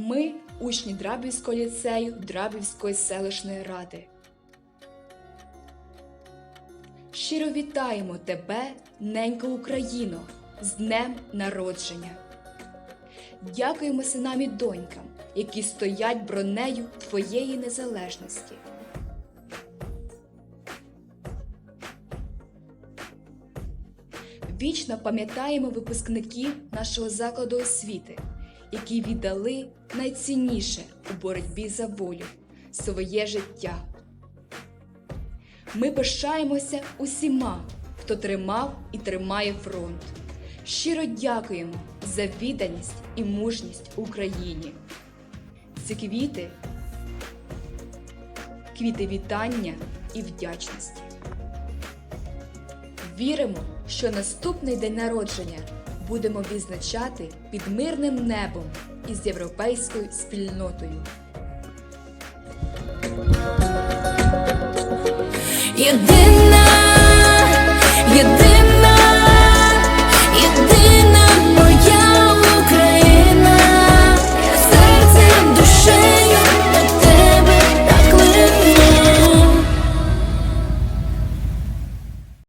Ми учні Драбівського ліцею Драбівської селищної ради. Щиро вітаємо тебе, ненька Україно, з днем народження. Дякуємо синам і донькам, які стоять бронею твоєї незалежності. Вічно пам'ятаємо випускників нашого закладу освіти, які віддали найцінніше у боротьбі за волю своє життя. Ми пишаємося усіма, хто тримав і тримає фронт. Щиро дякуємо за відданість і мужність Україні. Ці квіти квіти вітання і вдячності. Віримо, що наступний день народження будемо відзначати під мирним небом із європейською спільнотою. Єдина.